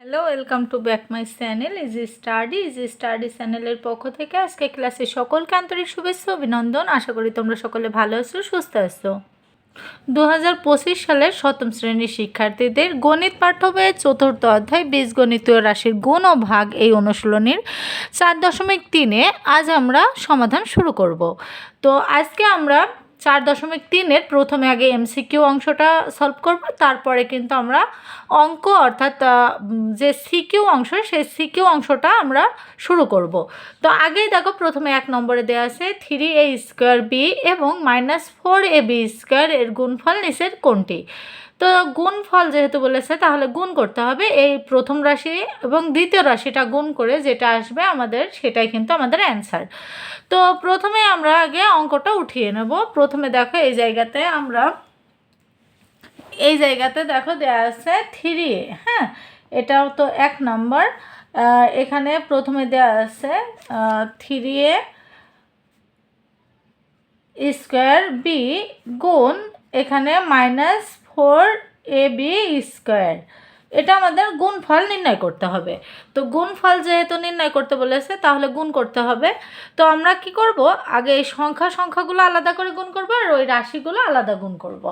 Hello welcome to back my channel is study is study চ্যানেলের পক্ষ থেকে আজকে ক্লাসে সকলকে আন্তরিক শুভেচ্ছা অভিনন্দন। আশা করি তোমরা সকলে ভালো আছো, সুস্থ আছো। দু হাজার পঁচিশ সালের সপ্তম শ্রেণির শিক্ষার্থীদের গণিত পাঠ্য বইয়ের চতুর্থ অধ্যায় বীজগণিতীয় রাশির গুণ ও ভাগ এই অনুশীলনীর চার দশমিক তিনে আজ আমরা সমাধান শুরু করব। তো আজকে আমরা চার দশমিক তিনের প্রথমে আগে এমসিকিউ অংশটা সলভ করব, তারপরে কিন্তু আমরা অঙ্ক অর্থাৎ যে সিকিউ অংশ, সেই সিকিউ অংশটা আমরা শুরু করব। তো আগেই দেখো প্রথমে এক নম্বরে দেওয়া আছে থ্রি এ স্কোয়ার বি এবং minus four A B square এর গুণফল নিচের কোনটি? তো গুণফল যেহেতু বলেছে, তাহলে গুণ করতে হবে। এই প্রথম রাশি এবং দ্বিতীয় রাশিটা গুণ করে যেটা আসবে আমাদের, সেটাই কিন্তু আমাদের অ্যান্সার তো প্রথমে আমরা আগে অঙ্কটা উঠিয়ে নেব। প্রথমে দেখো এই জায়গাতে আমরা, এই জায়গাতে দেখো দেওয়া আছে থ্রি হ্যাঁ? এটাও তো এক নম্বর এখানে প্রথমে দেওয়া আছে থ্রি এ স্কোয়ার বি গুণ এখানে minus four A B square. এটা আমাদের গুণফল নির্ণয় করতে হবে। তো গুণফল যেহেতু নির্ণয় করতে বলেছে, তাহলে গুণ করতে হবে। তো আমরা কি করব? আগে এই সংখ্যা সংখ্যাগুলো আলাদা করে গুণ করব আর ওই রাশিগুলো আলাদা গুণ করব।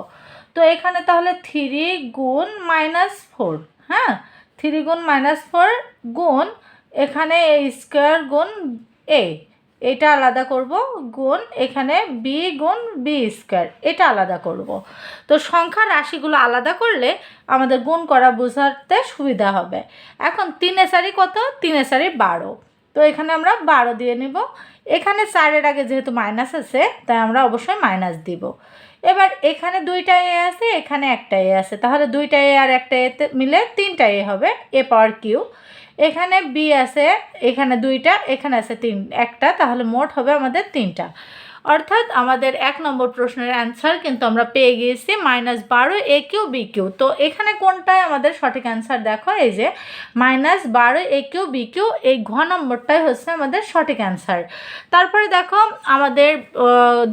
তো এখানে তাহলে থ্রি গুণ মাইনাস ফোর হ্যাঁ? থ্রি গুণ মাইনাস ফোর গুণ এখানে এ স্কোয়ার গুণ এ এটা আলাদা করব গুণ এখানে বি গুণ বি স্কোয়ার এটা আলাদা করব। তো সংখ্যা রাশিগুলো আলাদা করলে আমাদের গুণ করা বোঝাতে সুবিধা হবে। এখন তিনে সারি কত? তিনে সারি বারো। তো এখানে আমরা বারো দিয়ে নিব। এখানে চারের আগে যেহেতু মাইনাস আছে, তাই আমরা অবশ্যই মাইনাস দিব। এবার এখানে দুইটা এ আছে, এখানে একটা এ আছে। তাহলে দুইটা এ আর একটা এতে মিলে তিনটা এ হবে এ পাওয়ার কিউ এখানে বি আছে এখানে দুইটা এখানে আছে তিন। একটা তাহলে মোট হবে আমাদের তিনটা। অর্থাৎ আমাদের এক নম্বর প্রশ্নের অ্যান্সার কিন্তু আমরা পেয়ে গিয়েছি মাইনাস বারো এ কিউ বি কিউ তো এখানে কোনটায় আমাদের সঠিক অ্যান্সার দেখো? এই যে মাইনাস বারো এ কিউ বি কিউ এই ঘ নম্বরটাই হচ্ছে আমাদের সঠিক অ্যান্সার তারপরে দেখো, আমাদের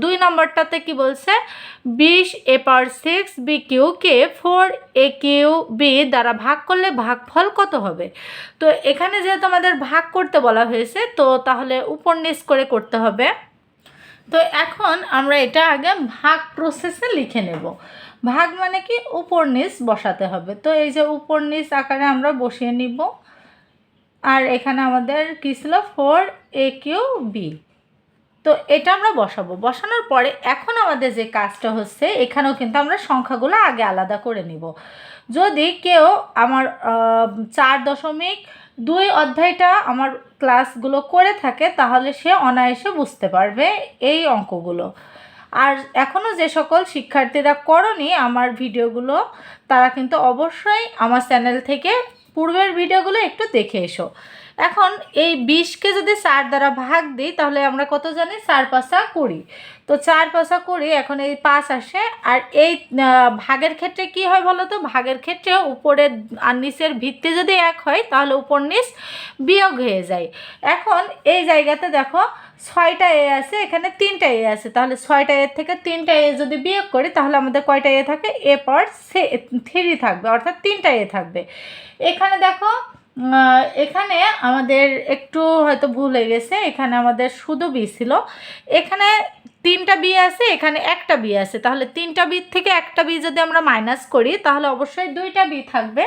দুই নম্বরটাতে কি বলছে? বিশ এ পাওয়ার সিক্স বি কিউকে ফোর এ কিউ বি দ্বারা ভাগ করলে ভাগফল কত হবে? তো এখানে যেহেতু আমাদের ভাগ করতে বলা হয়েছে, তো তাহলে উপর নিচ করে করতে হবে। তো এখন আমরা এটা আগে ভাগ প্রসেসে লিখে নেব। ভাগ মানে কি? উপর নিচ বসাতে হবে। তো এই যে উপর নিচ আকারে আমরা বসিয়ে নিব। আর এখানে আমাদের কী ছিল? ফোর এ কিউ বি তো এটা আমরা বসাবো। বসানোর পরে এখন আমাদের যে কাজটা হচ্ছে, এখানেও কিন্তু আমরা সংখ্যাগুলো আগে আলাদা করে নিব। যদি কেউ আমার চার দশমিক দুই অধ্যায়টা আমার ক্লাসগুলো করে থাকে, তাহলে সে অনায়াসে বুঝতে পারবে এই অঙ্কগুলো। আর এখনও যে সকল শিক্ষার্থীরা করনি আমার ভিডিওগুলো, তারা কিন্তু অবশ্যই আমার চ্যানেল থেকে পূর্বের ভিডিওগুলো একটু দেখে এসো। এখন এই বিশকে যদি চার দ্বারা ভাগ দিই, তাহলে আমরা কত জানি? চার পাঁচা কুড়ি। তো চার পাঁচা কুড়ি এখন এই পাঁচ আসে। আর এই ভাগের ক্ষেত্রে কি হয় বলো তো? ভাগের ক্ষেত্রে উপরের আর নিচের ভিত্তি যদি এক হয়, তাহলে উপর নিচ বিয়োগ হয়ে যায়। এখন এই জায়গাতে দেখো ছয়টা এ আছে, এখানে তিনটা এ আছে। তাহলে ছয়টা এর থেকে তিনটা এ যদি বিয়োগ করি, তাহলে আমাদের কয়টা এ থাকে? এ পর সে, থ্রি থাকবে, অর্থাৎ তিনটা এ থাকবে। এখানে দেখো এখানে আমাদের একটু হয়তো ভুল হয়ে গেছে। এখানে আমাদের শুধু বি ছিল। এখানে তিনটা বি আছে, এখানে একটা বি আছে। তাহলে তিনটা বি থেকে একটা বি যদি আমরা মাইনাস করি, তাহলে অবশ্যই দুইটা বি থাকবে।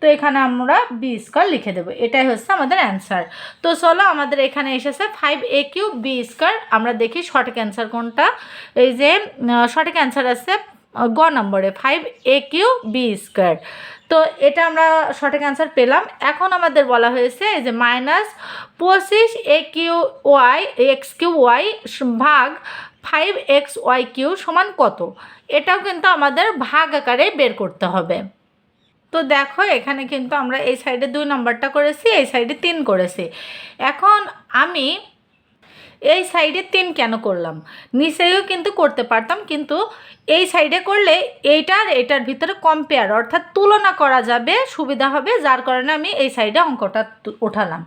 তো এখানে আমরা বি স্কোয়ার লিখে দেবো। এটাই হচ্ছে আমাদের অ্যান্সার তো চলো, আমাদের এখানে এসেছে five A cube B square আমরা দেখি সঠিক অ্যান্সার কোনটা। এই যে সঠিক অ্যান্সার আছে গ নম্বরে five A cube B square তো এটা আমরা সঠিক অ্যান্সার পেলাম। এখন আমাদের বলা হয়েছে, এই যে মাইনাস পঁচিশ A cube Y X cube Y ভাগ ফাইভ এক্স ওয়াই কিউ সমান কত? এটাও কিন্তু আমাদের ভাগ আকারে বের করতে হবে। তো দেখো, এখানে কিন্তু আমরা এই সাইডে দুই নম্বরটা করেছি, এই সাইডে তিন করেছি। এখন আমি এই সাইডে তিন কেন করলাম? নিচেও কিন্তু করতে পারতাম, কিন্তু এই সাইডে করলে এইটার এটার ভিতরে কম্পেয়ার অর্থাৎ তুলনা করা যাবে, সুবিধা হবে, যার কারণে আমি এই সাইডে অঙ্কটা ওঠালাম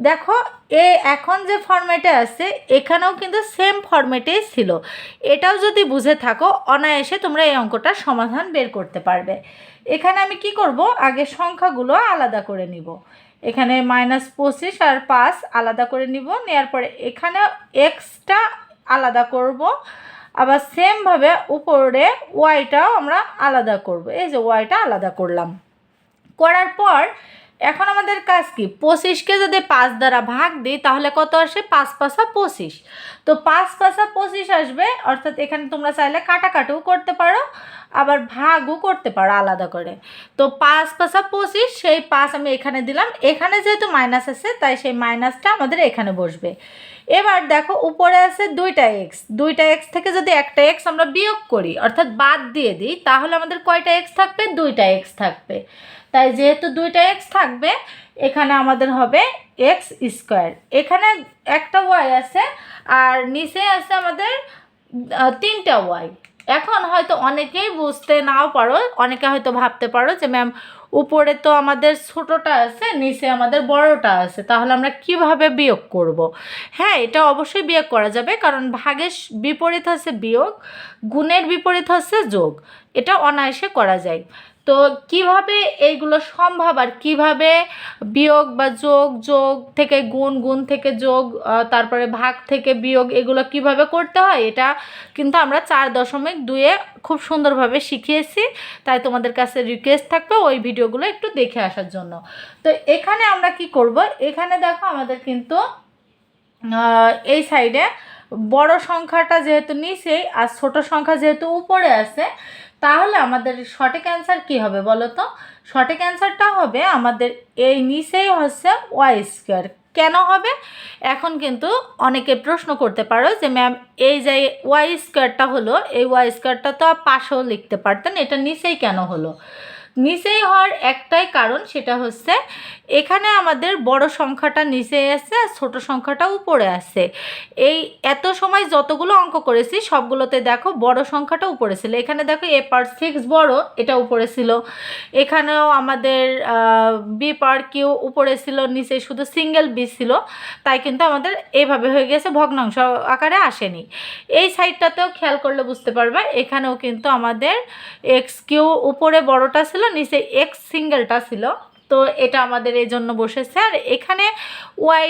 দেখো, এ এখন যে ফরম্যাটে আছে, এখানেও কিন্তু সেম ফরম্যাটেই ছিল। এটাও যদি বুঝে থাকো, অনায়াসে তোমরা এই অঙ্কটার সমাধান বের করতে পারবে। এখানে আমি কি করব? আগে সংখ্যাগুলো আলাদা করে নিব। এখানে মাইনাস পঁচিশ আর পাঁচ আলাদা করে নিব নেওয়ার পরে এখানে এক্সটা আলাদা করব। আবার সেমভাবে উপরে ওয়াইটাও আমরা আলাদা করব। এই যে ওয়াইটা আলাদা করলাম। করার পর এখন আমাদের কাজ কি? পঁচিশকে যদি পাঁচ দ্বারা ভাগ দিই, তাহলে কত আসে? পাঁচ পাঁচা পঁচিশ। তো পাঁচ পাঁচা পঁচিশ আসবে, অর্থাৎ এখানে তোমরা চাইলে কাটাকাটিও করতে পারো, আবার ভাগও করতে পারো আলাদা করে। তো পাঁচ পাঁচা পঁচিশ, সেই পাঁচ আমি এখানে দিলাম। এখানে যেহেতু মাইনাস আছে, তাই সেই মাইনাসটা আমাদের এখানে বসবে। এবার দেখো, উপরে আছে দুইটা এক্স দুইটা এক্স থেকে যদি একটা এক্স আমরা বিয়োগ করি, অর্থাৎ বাদ দিয়ে দিই, তাহলে আমাদের কয়টা এক্স থাকবে? দুইটা এক্স থাকবে। তাই যেহেতু দুইটা এক্স থাকবে, এখানে আমাদের হবে এক্স স্কোয়ার এখানে একটা ওয়াই আছে, আর নিচে আছে আমাদের তিনটা ওয়াই এখন হয়তো অনেকেই বুঝতে নাও পারো, অনেকে হয়তো ভাবতে পারো যে ম্যাম উপরে তো আমাদের ছোটোটা আছে, নিচে আমাদের বড়টা আছে, তাহলে আমরা কীভাবে বিয়োগ করব। হ্যাঁ এটা অবশ্যই বিয়োগ করা যাবে, কারণ ভাগের বিপরীত হচ্ছে বিয়োগ, গুণের বিপরীত হচ্ছে যোগ। এটা অনায়াসে করা যায়। তো কীভাবে এইগুলো সম্ভব আর কীভাবে বিয়োগ বা যোগ যোগ থেকে গুণ গুণ থেকে যোগ তারপরে ভাগ থেকে বিয়োগ, এগুলো কীভাবে করতে হয় এটা কিন্তু আমরা চার দশমিক দুয়ে খুব সুন্দরভাবে শিখিয়েছি। তাই তোমাদের কাছে রিকোয়েস্ট থাকবে ওই ভিডিওগুলো একটু দেখে আসার জন্য। তো এখানে আমরা কি করব? এখানে দেখো আমাদের কিন্তু এই সাইডে বড় সংখ্যাটা যেহেতু নিচেই আর ছোট সংখ্যা যেহেতু উপরে আছে তাহলে আমাদের সঠিক অ্যান্সার কী হবে বলো তো? সঠিক অ্যান্সারটা হবে আমাদের এই নিচেই হচ্ছে ওয়াই স্কোয়ার কেন হবে? এখন কিন্তু অনেকে প্রশ্ন করতে পারো যে, ম্যাম, এই যে ওয়াই স্কোয়ারটা হলো, এই ওয়াই স্কোয়ারটা তো পাশেও লিখতে পারতেন, এটা নিচেই কেন হলো? নিচেই হওয়ার একটাই কারণ সেটা হচ্ছে এখানে আমাদের বড় সংখ্যাটা নিচে আছে আর ছোটো সংখ্যাটা উপরে আছে। এই এত সময় যতগুলো অঙ্ক করেছি, সবগুলোতে দেখো বড় সংখ্যাটা উপরে ছিল। এখানে দেখো এ পার সিক্স বড়, এটা উপরে ছিল। এখানেও আমাদের বি পার কিউ উপরে ছিল, নিচে শুধু সিঙ্গেল বি ছিল। তাই কিন্তু আমাদের এইভাবে হয়ে গেছে, ভগ্নাংশ আকারে আসেনি। এই সাইডটাতেও খেয়াল করলে বুঝতে পারবে, এখানেও কিন্তু আমাদের এক্স কিউ উপরে বড়টা ছিল নিচে এক্স সিঙ্গেলটা ছিল। তো এটা আমাদের এই জন্য বসেছে। আর এখানে ওয়াই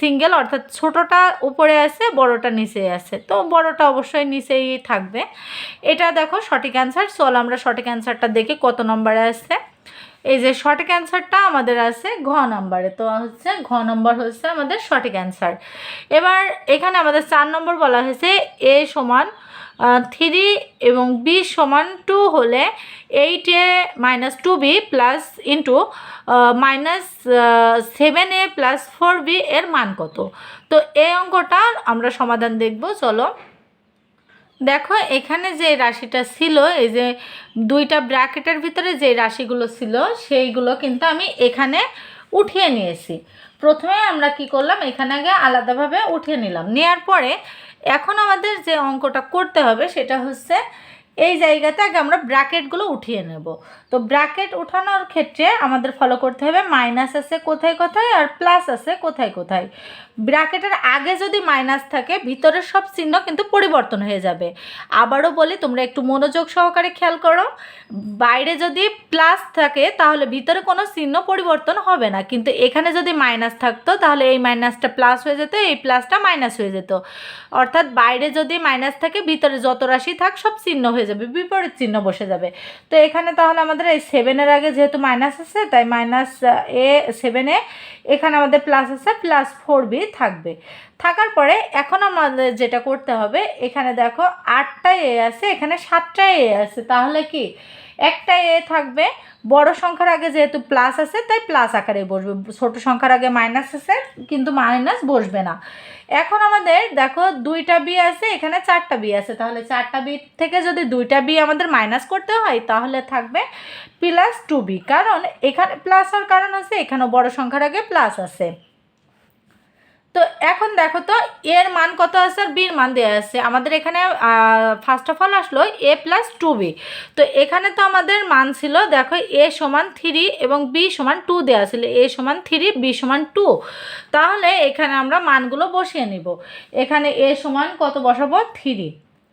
সিঙ্গেল অর্থাৎ ছোটোটা উপরে আছে, বড়টা নিচে আছে। তো বড়টা অবশ্যই নিচেই থাকবে। এটা দেখো সঠিক অ্যান্সার চল আমরা সঠিক অ্যান্সারটা দেখি কত নম্বরে আছে। এই যে সঠিক অ্যান্সারটা আমাদের আছে ঘ নম্বরে, তো হচ্ছে ঘ নম্বর হচ্ছে আমাদের সঠিক অ্যান্সার এবার এখানে আমাদের চার নম্বর বলা হয়েছে এ সমান থ্রি এবং বি সমান টু হলে eight A minus two B plus into minus seven A plus four B এর মান কত? তো এই অঙ্কটা আমরা সমাধান দেখব, চলো। দেখো, এখানে যে রাশিটা ছিল, এই যে দুইটা ব্র্যাকেটের ভিতরে যে রাশিগুলো ছিল, সেইগুলো কিন্তু আমি এখানে উঠিয়ে নিয়েছি। প্রথমে আমরা কি করলাম, এখানে আগে আলাদাভাবে উঠিয়ে নিলাম। নেয়ার পরে এখন আমাদের যে অঙ্কটা করতে হবে সেটা হচ্ছে এই জায়গাতে আগে আমরা ব্র্যাকেটগুলো উঠিয়ে নেব। তো ব্র্যাকেট উঠানোর ক্ষেত্রে আমাদের ফলো করতে হবে মাইনাস আছে কোথায় কোথায় আর প্লাস আছে কোথায় কোথায়। ব্র্যাকেটের আগে যদি মাইনাস থাকে, ভিতরের সব চিহ্ন কিন্তু পরিবর্তন হয়ে যাবে। আবারও বলি, তোমরা একটু মনোযোগ সহকারে খেয়াল করো। বাইরে যদি প্লাস থাকে, তাহলে ভিতরে কোনো চিহ্ন পরিবর্তন হবে না। কিন্তু এখানে যদি মাইনাস থাকতো, তাহলে এই মাইনাসটা প্লাস হয়ে যেত, এই প্লাসটা মাইনাস হয়ে যেত। অর্থাৎ বাইরে যদি মাইনাস থাকে, ভিতরে যত রাশি থাক, সব চিহ্ন হয়ে যাবে, বিপরীত চিহ্ন বসে যাবে। তো এখানে তাহলে আমাদের এই সেভেনের আগে যেহেতু মাইনাস আছে, তাই মাইনাস এ সেভেনে এখানে আমাদের প্লাস আছে প্লাস ফোর বি থাকবে। থাকার পরে এখন আমাদের যেটা করতে হবে, এখানে দেখো আটটা এ আছে, এখানে সাতটা এ আছে, তাহলে কি? একটা এ থাকবে, বড় সংখ্যার আগে যেহেতু প্লাস আছে, তাই প্লাস আকারে বসবে। ছোট সংখ্যার আগে মাইনাস আছে, কিন্তু মাইনাস বসবে না। এখন আমাদের দেখো দুইটা বি আছে, এখানে চারটা বি আছে। তাহলে চারটা বি থেকে যদি দুইটা বি আমাদের মাইনাস করতে হয়, তাহলে থাকবে প্লাস টু বি কারণ এখানে প্লাস হওয়ার কারণ আছে, এখানেও বড় সংখ্যার আগে প্লাস আছে। তো এখন দেখো তো, এর মান কত আছে আর বির মান দেওয়া আছে? আমাদের এখানে ফার্স্ট অফ অল আসলো এ প্লাস টু বি তো এখানে তো আমাদের মান ছিল, দেখো এ সমান থ্রি এবং বি সমান টু দেওয়া ছিল। এ সমান থ্রি বি সমান টু তাহলে এখানে আমরা মানগুলো বসিয়ে নিব। এখানে এ সমান কত বসাবো? থ্রি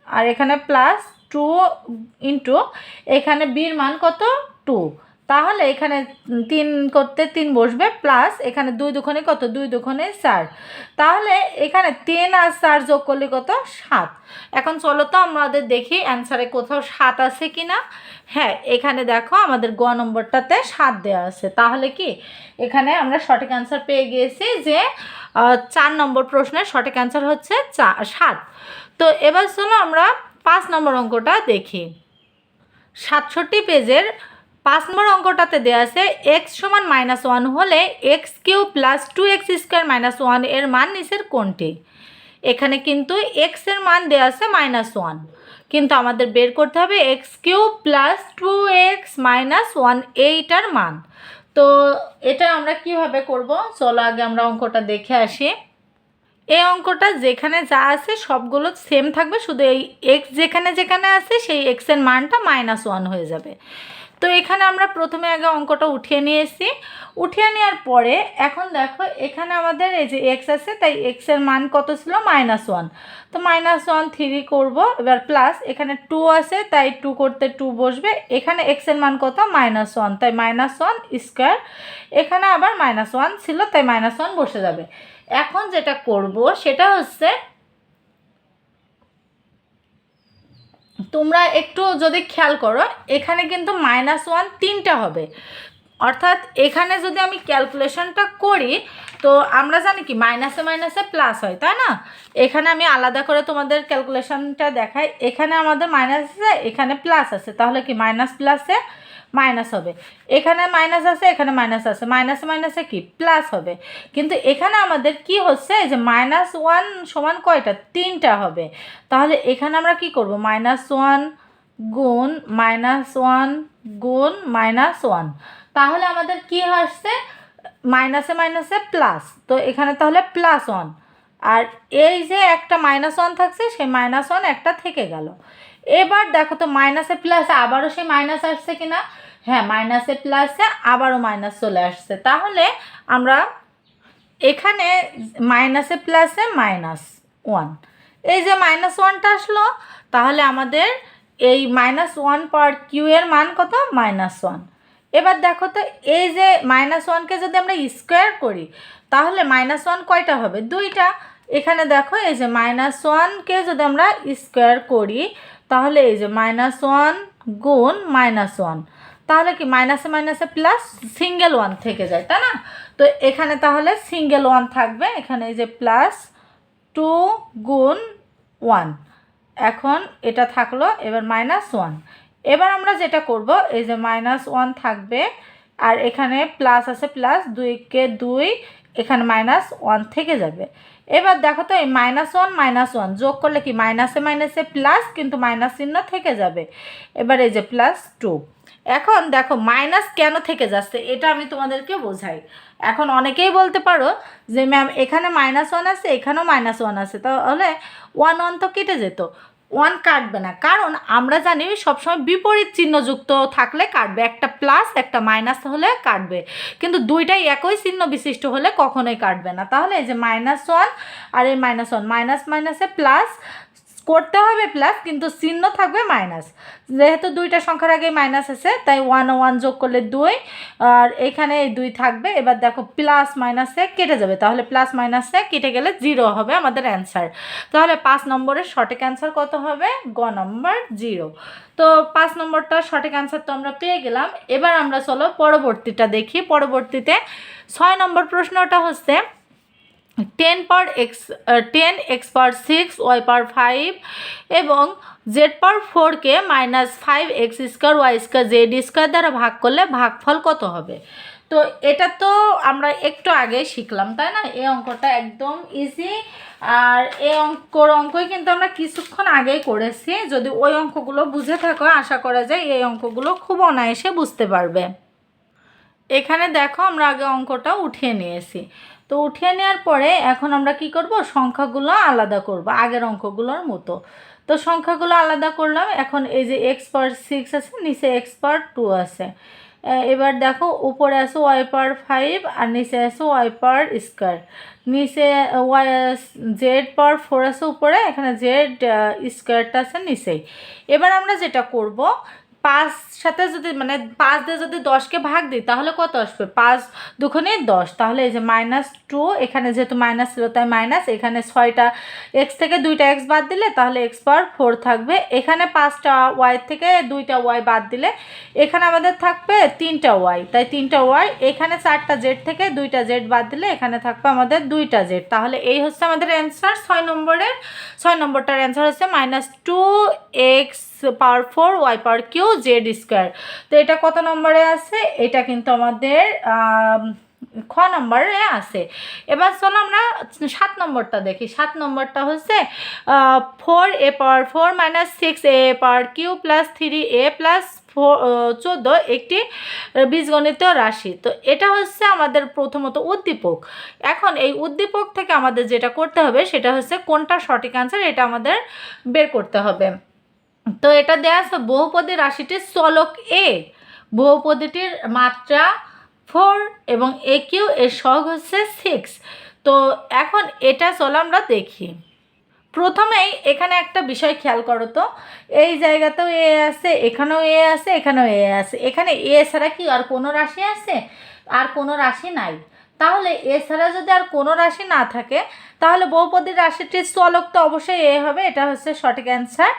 আর এখানে প্লাস টু ইন্টু এখানে বির মান কত? টু তাহলে এখানে তিন করতে তিন বসবে প্লাস এখানে দুই দুখানে কত? দুই দুখানে চার। তাহলে এখানে তিন আর চার যোগ করলে কত? সাত। এখন চলো তো আমাদের দেখি অ্যান্সারে কোথাও সাত আছে কি না হ্যাঁ এখানে দেখো আমাদের গ নম্বরটাতে সাত দেওয়া আছে। তাহলে কি? এখানে আমরা সঠিক অ্যান্সার পেয়ে গিয়েছি যে চার নম্বর প্রশ্নের সঠিক অ্যান্সার হচ্ছে চা, সাত। তো এবার চলো আমরা পাঁচ নম্বর অঙ্কটা দেখি। সাতষট্টি পেজের পাঁচ নম্বর অঙ্কটাতে দেওয়া আছে এক্স সমান মাইনাস ওয়ান হলে X cube plus two X square minus ওয়ানের মান নিচের কোনটি? এখানে কিন্তু এক্সের মান দেওয়া আছে মাইনাস ওয়ান কিন্তু আমাদের বের করতে হবে X cube plus two X minus one এইটার মান। তো এটা আমরা কীভাবে করব? চলো আগে আমরা অঙ্কটা দেখে আসি। এই অঙ্কটা যেখানে যা আছে সবগুলো সেম থাকবে, শুধু এই এক্স যেখানে যেখানে আছে, সেই এক্সের মানটা মাইনাস ওয়ান হয়ে যাবে। তো এখানে আমরা প্রথমে আগে অঙ্কটা উঠিয়ে নিয়ে এসেছি উঠিয়ে নেওয়ার পরে এখন দেখো এখানে আমাদের এই যে এক্স আছে, তাই এক্সের মান কত ছিল? মাইনাস ওয়ান তো মাইনাস ওয়ান থ্রি করব, এবার প্লাস এখানে টু আছে, তাই টু করতে টু বসবে। এখানে এক্সের মান কত? মাইনাস ওয়ান তাই মাইনাস ওয়ান স্কোয়ার এখানে আবার মাইনাস ওয়ান ছিল, তাই মাইনাস ওয়ান বসে যাবে। এখন যেটা করব, সেটা হচ্ছে তোমরা একটু যদি খেয়াল করো এখানে কিন্তু মাইনাস ওয়ান তিনটা হবে। অর্থাৎ এখানে যদি আমি ক্যালকুলেশনটা করি, তো আমরা জানি কি, মাইনাসে মাইনাসে প্লাস হয়, তাই না? এখানে আমি আলাদা করে তোমাদের ক্যালকুলেশনটা দেখাই। এখানে আমাদের মাইনাস আছে, এখানে প্লাস আছে। তাহলে কি মাইনাস প্লাসে মাইনাস হবে? এখানে মাইনাস আছে, এখানে মাইনাস আছে। মাইনাসে মাইনাসে কি? প্লাস হবে। কিন্তু এখানে আমাদের কি হচ্ছে যে মাইনাস ওয়ান সমান কয়টা? তিনটা হবে। তাহলে এখানে আমরা কি করব? মাইনাস ওয়ান গুণ মাইনাস ওয়ান গুণ মাইনাস ওয়ান তাহলে আমাদের কি আসছে? মাইনাসে মাইনাসে প্লাস তো এখানে তাহলে প্লাস ওয়ান আর এই যে একটা মাইনাস ওয়ান থাকছে, সেই মাইনাস ওয়ান একটা থেকে গেল। এবার দেখো তো মাইনাসে প্লাসে আবারও সেই মাইনাস আসছে কি না হ্যাঁ মাইনাসে প্লাসে আবারও মাইনাস চলে আসছে। তাহলে আমরা এখানে মাইনাসে প্লাসে মাইনাস ওয়ান এই যে মাইনাস ওয়ানটা আসলো, তাহলে আমাদের এই মাইনাস ওয়ান পার কিউ এর মান কত? মাইনাস ওয়ান এবার দেখো তো, এই যে মাইনাস ওয়ানকে যদি আমরা স্কোয়ার করি, তাহলে মাইনাস ওয়ান কয়টা হবে? দুইটা। এখানে দেখো, এই যে মাইনাস ওয়ানকে যদি আমরা স্কোয়ার করি, তাহলে এই যে মাইনাস ওয়ান গুণ মাইনাস ওয়ান তাহলে কি মাইনাসে মাইনাসে প্লাস সিঙ্গেল ওয়ান থেকে যায়, তাই না? তো এখানে তাহলে সিঙ্গেল ওয়ান থাকবে, এখানে এই যে প্লাস টু গুণ ওয়ান এখন এটা থাকল, এবার মাইনাস ওয়ান এবার আমরা যেটা করব, এই যে মাইনাস ওয়ান থাকবে, আর এখানে প্লাস আছে প্লাস দুইকে দুই, এখানে মাইনাস ওয়ান থেকে যাবে। এবার দেখো তো, এই মাইনাস ওয়ান মাইনাস ওয়ান যোগ করলে কি মাইনাসে মাইনাসে প্লাস কিন্তু মাইনাস চিহ্ন থেকে যাবে। এবার এই যে প্লাস টু এখন দেখো মাইনাস কেন থেকে যাচ্ছে, এটা আমি তোমাদেরকে বোঝাই। এখন অনেকেই বলতে পারো যে ম্যাম এখানে মাইনাস ওয়ান আছে, এখানেও মাইনাস ওয়ান আছে। তাহলে ওয়ান ওয়ান তো কেটে যেত। ওয়ান কাটবে না। কারণ আমরা জানি সবসময় বিপরীত চিহ্নযুক্ত থাকলে কাটবে। একটা প্লাস একটা মাইনাস হলে কাটবে। কিন্তু দুইটাই একই চিহ্ন বিশিষ্ট হলে কখনোই কাটবে না। তাহলে এই যে মাইনাস ওয়ান আর এই মাইনাস ওয়ান মাইনাস মাইনাসে প্লাস করতে হবে প্লাস কিন্তু চিহ্ন থাকবে মাইনাস যেহেতু দুইটা সংখ্যার আগে মাইনাস আছে, তাই ওয়ান ওয়ান যোগ করলে দুই, আর এখানে এই দুই থাকবে। এবার দেখো প্লাস মাইনাসে কেটে যাবে। তাহলে প্লাস মাইনাসে কেটে গেলে জিরো হবে আমাদের অ্যান্সার তাহলে পাঁচ নম্বরের সঠিক অ্যান্সার কত হবে? গ নম্বর জিরো তো পাঁচ নম্বরটা সঠিক অ্যান্সার তো আমরা পেয়ে গেলাম। এবার আমরা চলো পরবর্তীটা দেখি। পরবর্তীতে ছয় নম্বর প্রশ্নটা হচ্ছে ten per X ten X per six Y per five এবং জেড পার ফোরকে minus five X square Y square Z square দ্বারা ভাগ করলে ভাগফল কত হবে? তো এটা তো আমরা একটু আগে শিখলাম, তাই না? এই অঙ্কটা একদম ইজি আর এই অঙ্কর অঙ্কই কিন্তু আমরা কিছুক্ষণ আগেই করেছি। যদি ওই অঙ্কগুলো বুঝে থাকো, আশা করা যায় এই অঙ্কগুলো খুব অনায়াসে বুঝতে পারবে। এখানে দেখো আমরা আগে অঙ্কটা উঠিয়ে নিয়েছি। তো উঠিয়ে নেওয়ার পরে এখন আমরা কি করব? সংখ্যাগুলো আলাদা করব, আগের অঙ্কগুলোর মতো। তো সংখ্যাগুলো আলাদা করলাম, এখন এই যে এক্স পার সিক্স আছে, নিচে এক্স পার টু আছে। এবার দেখো, উপরে আছে ওয়াই পাওয়ার ফাইভ আর নিচে আছে ওয়াই পাওয়ার স্কোয়ার নিচে ওয়াই জেড পার ফোর আছে উপরে, এখানে জেড স্কোয়ারটা আছে নিচেই। এবার আমরা যেটা করব পাঁচ সাথে যদি মানে পাঁচ দিয়ে যদি দশকে ভাগ দিই, তাহলে কত আসবে? পাঁচ দুখানে দশ, তাহলে এই যে মাইনাস টু এখানে যেহেতু মাইনাস ছিল তাই মাইনাস এখানে ছয়টা এক্স থেকে দুইটা এক্স বাদ দিলে, তাহলে এক্স পাওয়ার ফোর থাকবে। এখানে পাঁচটা ওয়াই থেকে দুইটা ওয়াই বাদ দিলে, এখানে আমাদের থাকবে তিনটা ওয়াই তাই তিনটা ওয়াই এখানে চারটা জেড থেকে দুইটা জেড বাদ দিলে, এখানে থাকবে আমাদের দুইটা জেড তাহলে এই হচ্ছে আমাদের অ্যান্সার ছয় নম্বরের, ছয় নম্বরটার অ্যান্সার হচ্ছে minus two X power four Y power cube Z square. তো এটা কত নম্বরে আছে? এটা কিন্তু আমাদের আম, খ নম্বরে আছে। এবার চলো আমরা সাত নম্বরটা দেখি। সাত নম্বরটা হচ্ছে four A power four minus six A power cube plus three A plus চোদ্দ একটি বীজগণিত রাশি। তো এটা হচ্ছে আমাদের প্রথমত উদ্দীপক। এখন এই উদ্দীপক থেকে আমাদের যেটা করতে হবে সেটা হচ্ছে কোনটা সঠিক আনসার এটা আমাদের বের করতে হবে। তো এটা দেওয়া আছে বহুপদী রাশিটির চলক এ বহুপদীটির মাত্রা ফোর এবং এ কিউ এর সহগ হচ্ছে সিক্স তো এখন এটা চলো আমরা দেখি। প্রথমেই এখানে একটা বিষয় খেয়াল করো তো। এই জায়গাতেও এ আছে, এখানেও এ আছে, এখানেও এ আছে। এখানে এ ছাড়া কি আর কোনো রাশি আছে? আর কোনো রাশি নাই। তাহলে এছাড়া যদি আর কোনো রাশি না থাকে, তাহলে বহুপদীর রাশিটির চলক তো অবশ্যই এ হবে, এটা হচ্ছে সঠিক অ্যান্সার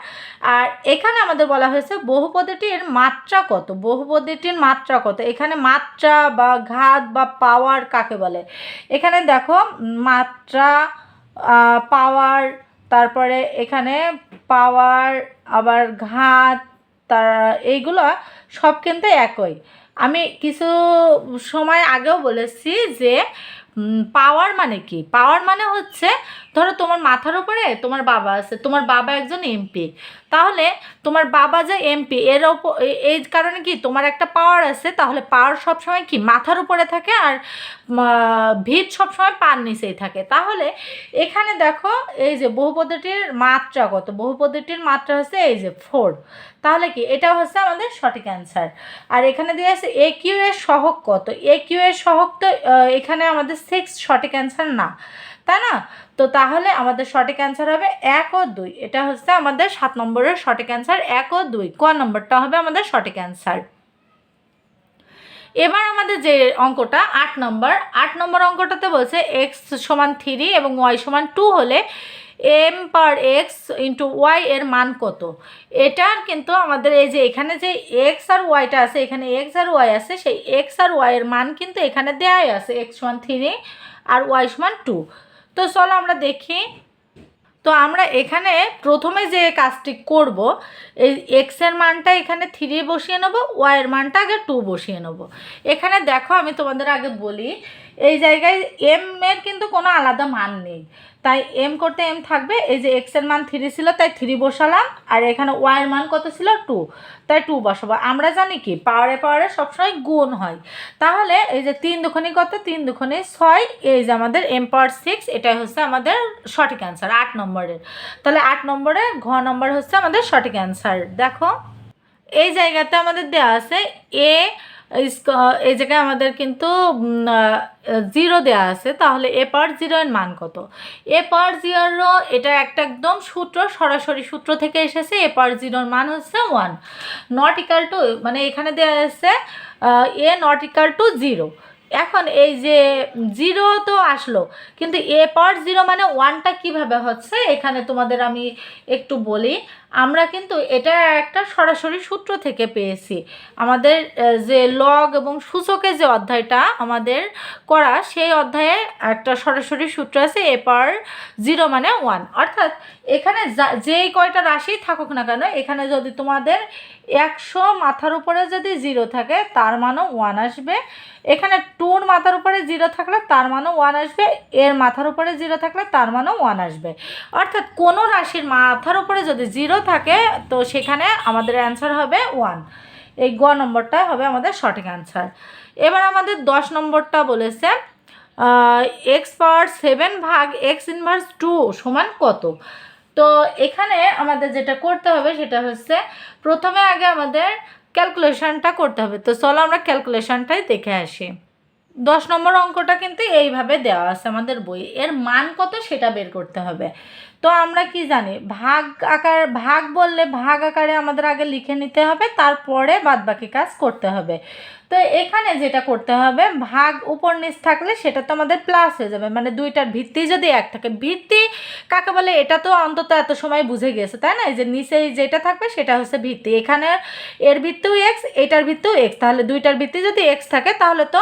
আর এখানে আমাদের বলা হয়েছে বহুপদীটির মাত্রা কত? বহুপদীটির মাত্রা কত? এখানে মাত্রা বা ঘাত বা পাওয়ার কাকে বলে? এখানে দেখো, মাত্রা পাওয়ার তারপরে এখানে পাওয়ার আবার ঘাত, তারা, এইগুলো সব কিন্তু একই। আমি কিছু সময় আগেও বলেছি যে পাওয়ার মানে কি? পাওয়ার মানে হচ্ছে ধরো তোমার মাথার উপরে তোমার বাবা আছে, তোমার বাবা একজন এমপি তাহলে তোমার বাবা যে এমপি এর ওপর এই কারণে কি তোমার একটা পাওয়ার আছে, তাহলে পাওয়ার সবসময় কি মাথার উপরে থাকে আর ভিত সবসময় পার নিচেই থাকে। তাহলে এখানে দেখো এই যে বহুপদটির মাত্রা কত, বহুপদটির মাত্রা হচ্ছে এই যে ফোর তাহলে কি এটা হচ্ছে আমাদের সঠিক অ্যান্সার আর এখানে দিয়ে আছে এ কিউ এর সহগ কত এ কিউ এর সহগ তো এখানে আমাদের সিক্স সঠিক অ্যান্সার না। তাই না? তো তাহলে আমাদের সঠিক অ্যান্সার হবে এক ও দুই। এটা হচ্ছে আমাদের সাত নম্বরের সঠিক অ্যান্সার এক ও দুই। ক নম্বরটা হবে আমাদের সঠিক অ্যান্সার এবার আমাদের যে অঙ্কটা, আট নম্বর আট নম্বর অঙ্কটাতে বলছে এক্স সমান থ্রি এবং ওয়াই সমান টু হলে M per X into Y এর মান কত? এটার কিন্তু আমাদের এই যে এখানে যে এক্স আর ওয়াইটা আছে, এখানে এক্স আর ওয়াই আছে, সেই এক্স আর ওয়াই এর মান কিন্তু এখানে দেওয়াই আছে এক্স সমান থ্রি আর ওয়াই সমান টু তো চলো আমরা দেখি। তো আমরা এখানে প্রথমে যে কাজটি করব, এই এক্সের মানটা এখানে থ্রি বসিয়ে নেব ওয়াইয়ের মানটা আগে টু বসিয়ে নেব। এখানে দেখো আমি তোমাদের আগে বলি, এই জায়গায় এম এর কিন্তু কোনো আলাদা মান নেই। তাই এম করতে এম থাকবে, এই যে এক্সের মান থ্রি ছিল, তাই থ্রি বসালাম, আর এখানে ওয়াইয়ের মান কত ছিল? টু তাই টু বসাবো। আমরা জানি কি, পাওয়ারে পাওয়ারে সবসময় গুণ হয়। তাহলে এই যে তিন দুখানি কত? তিন দুখানি ছয়, এই যে আমাদের এম পাওয়ার সিক্স এটাই হচ্ছে আমাদের সঠিক অ্যান্সার আট নম্বরের। তাহলে আট নম্বরে ঘ নম্বর হচ্ছে আমাদের সঠিক অ্যান্সার দেখো, এই জায়গাতে আমাদের দেওয়া আছে এ এই জায়গায় আমাদের কিন্তু জিরো দেওয়া আছে, তাহলে এ পার জিরো এর মান কত? এ পার জিরো এটা একটা একদম সূত্র, সরাসরি সূত্র থেকে এসেছে এ পার জিরোর মান হচ্ছে ওয়ান নট ইকাল টু মানে এখানে দেওয়া আছে A not equal to zero এখন এই যে জিরো তো আসলো, কিন্তু এ পার জিরো মানে ওয়ানটা কীভাবে হচ্ছে? এখানে তোমাদের আমি একটু বলি। আমরা কিন্তু এটা একটা সরাসরি সূত্র থেকে পেয়েছি। আমাদের যে লগ এবং সূচকে যে অধ্যায়টা আমাদের করা, সেই অধ্যায়ে একটা সরাসরি সূত্র আছে এ পাওয়ার জিরো মানে ওয়ান অর্থাৎ এখানে যেই কয়টা রাশি থাকুক না কেন, এখানে যদি তোমাদের একশো মাথার উপরে যদি জিরো থাকে, তার মানও ওয়ান আসবে। এখানে টুর মাথার উপরে জিরো থাকলে তার মানও ওয়ান আসবে, এর মাথার উপরে জিরো থাকলে তার মানও ওয়ান আসবে। অর্থাৎ কোনো রাশির মাথার উপরে যদি জিরো থাকে, তো সেখানে আমাদের অ্যান্সার হবে ওয়ান এই গ নম্বরটা হবে আমাদের সঠিক অ্যান্সার এবার আমাদের দশ নম্বরটা বলেছে এক্স পাওয়ার সেভেন ভাগ এক্স ইনভার্স টু সমান কত? তো এখানে আমাদের যেটা করতে হবে সেটা হচ্ছে, প্রথমে আগে আমাদের ক্যালকুলেশনটা করতে হবে। তো চলো আমরা ক্যালকুলেশনটাই দেখে আসি। দশ নম্বর অঙ্কটা কিন্তু এইভাবে দেওয়া আছে আমাদের বই। এর মান কত সেটা বের করতে হবে। তো আমরা কি জানি? ভাগ আকার, ভাগ বললে ভাগ আকারে আমাদের আগে লিখে নিতে হবে, তারপরে বাদ বাকি কাজ করতে হবে। তো এখানে যেটা করতে হবে, ভাগ উপর নিচ থাকলে সেটা তো আমাদের প্লাস হয়ে যাবে। মানে দুইটার ভিত্তি যদি এক থাকে, ভিত্তি কাকে বলে? এটা তো অন্তত এত সময় বুঝে গেছে, তাই না? এই যে নিচে যেটা থাকবে সেটা হচ্ছে ভিত্তি। এখানে এর ভিত্তিও এক্স এটার ভিত্তিও এক্স তাহলে দুইটার ভিত্তি যদি এক্স থাকে, তাহলে তো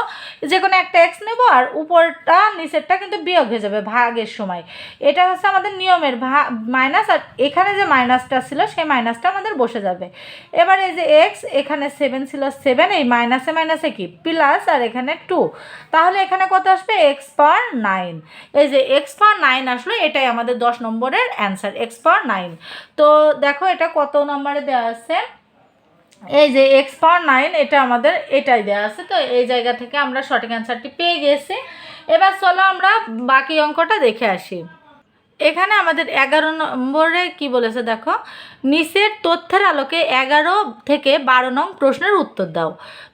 যে কোনো একটা এক্স নেব আর উপরটা নিচেরটা কিন্তু বিয়োগ হয়ে যাবে ভাগের সময়। এটা হচ্ছে আমাদের নিয়মের ভা মাইনাস আর এখানে যে মাইনাসটা ছিল, সেই মাইনাসটা আমাদের বসে যাবে। এবার এই যে এক্স এখানে সেভেন ছিল সেভেন এই মাইনাসে মাইনাসে কি? প্লাস আর এখানে টু তাহলে এখানে কত আসবে? এক্স পাওয়ার নাইন এই যে এক্স পাওয়ার নাইন আসলো, এটাই আমাদের দশ নম্বরের অ্যান্সার এক্স পাওয়ার নাইন তো দেখো এটা কত নম্বরে দেওয়া আছে? এই যে এক্স পাওয়ার নাইন এটা আমাদের এটাই দেওয়া আছে। তো এই জায়গা থেকে আমরা সঠিক অ্যান্সারটি পেয়ে গেছি। এবার চলো আমরা বাকি অঙ্কটা দেখে আসি। এখানে আমাদের এগারো নম্বরে কি বলেছে দেখো, নিচের তথ্যের আলোকে এগারো থেকে বারো নং প্রশ্নের উত্তর দাও।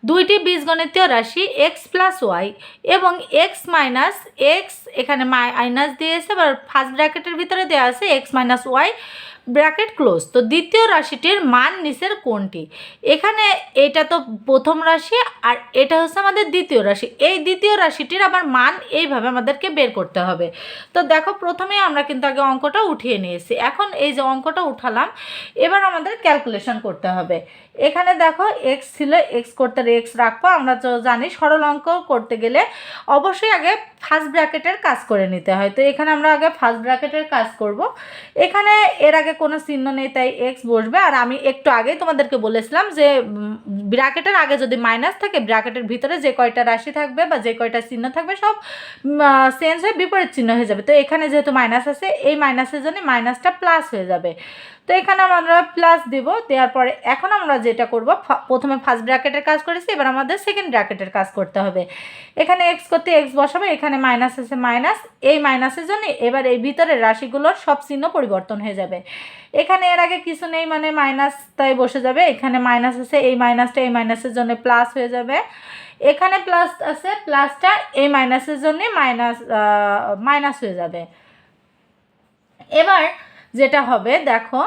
দুইটি বীজগণিতীয় রাশি এক্স প্লাস ওয়াই এবং এক্স মাইনাস এক্স এখানে মাইনাস দিয়েছে, এবার ফার্স্ট ব্র্যাকেটের ভিতরে দেওয়া আছে x minus y bracket close. তো দ্বিতীয় রাশিটির মান নিচের কোনটি? এখানে এটা তো প্রথম রাশি আর এটা হচ্ছে আমাদের দ্বিতীয় রাশি। এই দ্বিতীয় রাশিটির আবার মান এইভাবে আমাদেরকে বের করতে হবে। তো দেখো প্রথমে আমরা কিন্তু আগে অঙ্কটা উঠিয়ে নিয়েছি। এখন এই যে অঙ্কটা উঠালাম, এবার আমাদের ক্যালকুলেশন করতে হবে। এখানে দেখো এক্স ছিল এক্স করতে এক্স রাখব। আমরা তো জানি সরল অঙ্ক করতে গেলে অবশ্যই আগে ফার্স্ট ব্র্যাকেটের কাজ করে নিতে হয়। তো এখানে আমরা আগে ফার্স্ট ব্র্যাকেটের কাজ করব। এখানে এর আগে কোনো চিহ্ন নেই, তাই এক্স বসবে। আর আমি একটু আগেই তোমাদেরকে বলেছিলাম যে ব্র্যাকেটের আগে যদি মাইনাস থাকে ব্র্যাকেটের ভিতরে যে কয়টা রাশি থাকবে বা যে কয়টা চিহ্ন থাকবে, সব চেঞ্জ হয়ে বিপরীত চিহ্ন হয়ে যাবে। তো এখানে যেহেতু মাইনাস আছে, এই মাইনাসের জন্য মাইনাসটা প্লাস হয়ে যাবে। তো এখানে আমরা প্লাস দিব। দেওয়ার পরে এখন আমরা যেটা করব প্রথমে ফার্স্ট ব্র্যাকেটের কাজ করেছি, এবার আমাদের সেকেন্ড ব্র্যাকেটের কাজ করতে হবে। এখানে এক্স করতে এক্স বসাবে, এখানে মাইনাস আছে মাইনাস এই মাইনাসের জন্য এবার এই ভিতরের রাশিগুলোর সব চিহ্ন পরিবর্তন হয়ে যাবে। এখানে এর আগে কিছু নেই মানে মাইনাস তাই বসে যাবে। এখানে মাইনাস আছে, এই মাইনাসটা এই মাইনাসের জন্য প্লাস হয়ে যাবে। এখানে প্লাস আছে প্লাসটা এই মাইনাসের জন্য মাইনাস মাইনাস হয়ে যাবে। এবার যেটা হবে, দেখো,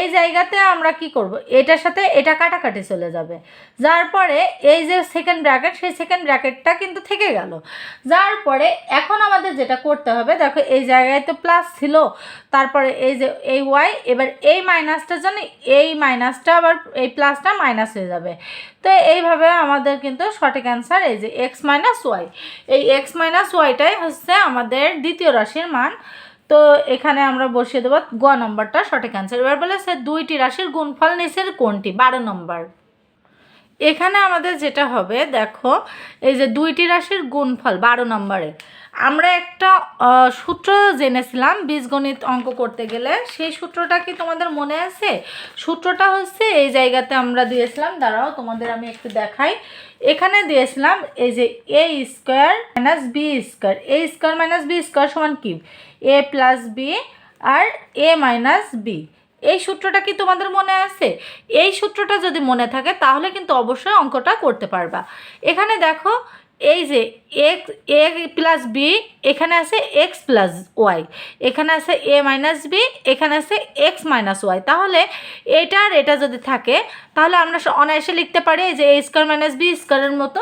এই জায়গাতে আমরা কি করব? এটার সাথে এটা কাটাকাটি চলে যাবে। যার পরে এই যে সেকেন্ড ব্র্যাকেট সেই সেকেন্ড ব্র্যাকেটটা কিন্তু থেকে গেল। যার পরে এখন আমাদের যেটা করতে হবে, দেখো, এই জায়গায় তো প্লাস ছিল, তারপরে এই যে এই ওয়াই এবার এই মাইনাসটার জন্য এই মাইনাসটা আবার এই প্লাসটা মাইনাস হয়ে যাবে। তো এইভাবে আমাদের কিন্তু সঠিক অ্যান্সার এই যে এক্স মাইনাস ওয়াই এই এক্স মাইনাস ওয়াইটাই হচ্ছে আমাদের দ্বিতীয় রাশির মান। তো এখানে আমরা বসিয়ে দেবো গ নম্বরটা, সঠিক অ্যান্সার এবার বলে সে দুইটি রাশির গুণফল নিচের কোনটি? বারো নম্বর। এখানে আমাদের যেটা হবে, দেখো, এই যে দুইটি রাশির গুণফল, বারো নম্বরে। আমরা একটা সূত্র জেনেছিলাম বীজগণিত অঙ্ক করতে গেলে। সেই সূত্রটা কি তোমাদের মনে আছে? সূত্রটা হচ্ছে এই জায়গাতে আমরা দিয়েছিলাম। দাঁড়াও, তোমাদের আমি একটু দেখাই। এখানে দিয়েছিলাম এই যে a square minus b square a square minus b square সমান কি? এ প্লাস বি আর এ মাইনাস বি এই সূত্রটা কি তোমাদের মনে আছে? এই সূত্রটা যদি মনে থাকে, তাহলে কিন্তু অবশ্যই অঙ্কটা করতে পারবা। এখানে দেখো, এই যে এক্স এ প্লাস বি এখানে আছে এক্স প্লাস ওয়াই এখানে আছে এ মাইনাস বি এখানে আছে এক্স মাইনাস ওয়াই তাহলে এটা আর এটা যদি থাকে, তাহলে আমরা অনায়াসে লিখতে পারি যে এ স্কোয়ার মাইনাস বি স্কোয়ারের মতো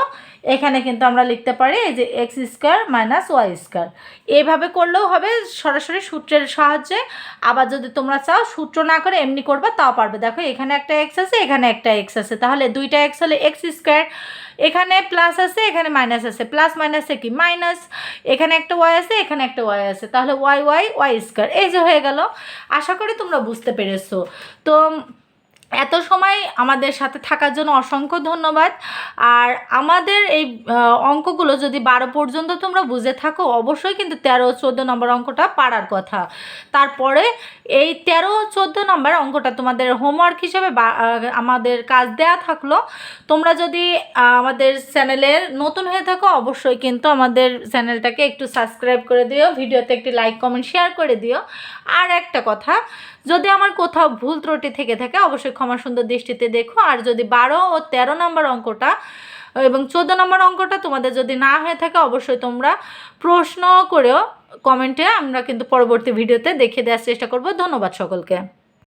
এখানে কিন্তু আমরা লিখতে পারি এই যে x square minus y square এইভাবে করলেও হবে সরাসরি সূত্রের সাহায্যে। আবার যদি তোমরা চাও সূত্র না করে এমনি করবে, তাও পারবে। দেখো, এখানে একটা এক্স আছে, এখানে একটা এক্স আছে। তাহলে দুইটা এক্স হলে এক্স স্কোয়ার এখানে প্লাস আছে, এখানে মাইনাস আছে। প্লাস মাইনাসে কি? মাইনাস এখানে একটা ওয়াই আছে, এখানে একটা ওয়াই আছে। তাহলে ওয়াই ওয়াই ওয়াই স্কোয়ার এই যে হয়ে গেল। আশা করি তোমরা বুঝতে পেরেছ। তো এত সময় আমাদের সাথে থাকার জন্য অসংখ্য ধন্যবাদ। আর আমাদের এই অঙ্কগুলো যদি বারো পর্যন্ত তোমরা বুঝে থাকো, অবশ্যই কিন্তু তেরো চোদ্দ নম্বর অঙ্কটা পারার কথা। তারপরে এই তেরো চোদ্দ নম্বর অঙ্কটা তোমাদের হোমওয়ার্ক হিসেবে আমাদের কাজ দেয়া থাকল। তোমরা যদি আমাদের চ্যানেলের নতুন হয়ে থাকো, অবশ্যই কিন্তু আমাদের চ্যানেলটাকে একটু সাবস্ক্রাইব করে দিও, ভিডিওতে একটি লাইক কমেন্ট শেয়ার করে দিও। আর একটা কথা যদি আমার কোথাও ভুল ত্রুটি থেকে থাকে, অবশ্যই ক্ষমা সুন্দর দৃষ্টিতে দেখো। আর যদি বারো ও তেরো নম্বর অঙ্কটা এবং চোদ্দ নম্বর অঙ্কটা তোমাদের যদি না হয়ে থাকে, অবশ্যই তোমরা প্রশ্ন করেও কমেন্টে আমরা কিন্তু পরবর্তী ভিডিওতে দেখিয়ে দেওয়ার চেষ্টা করব। ধন্যবাদ সকলকে।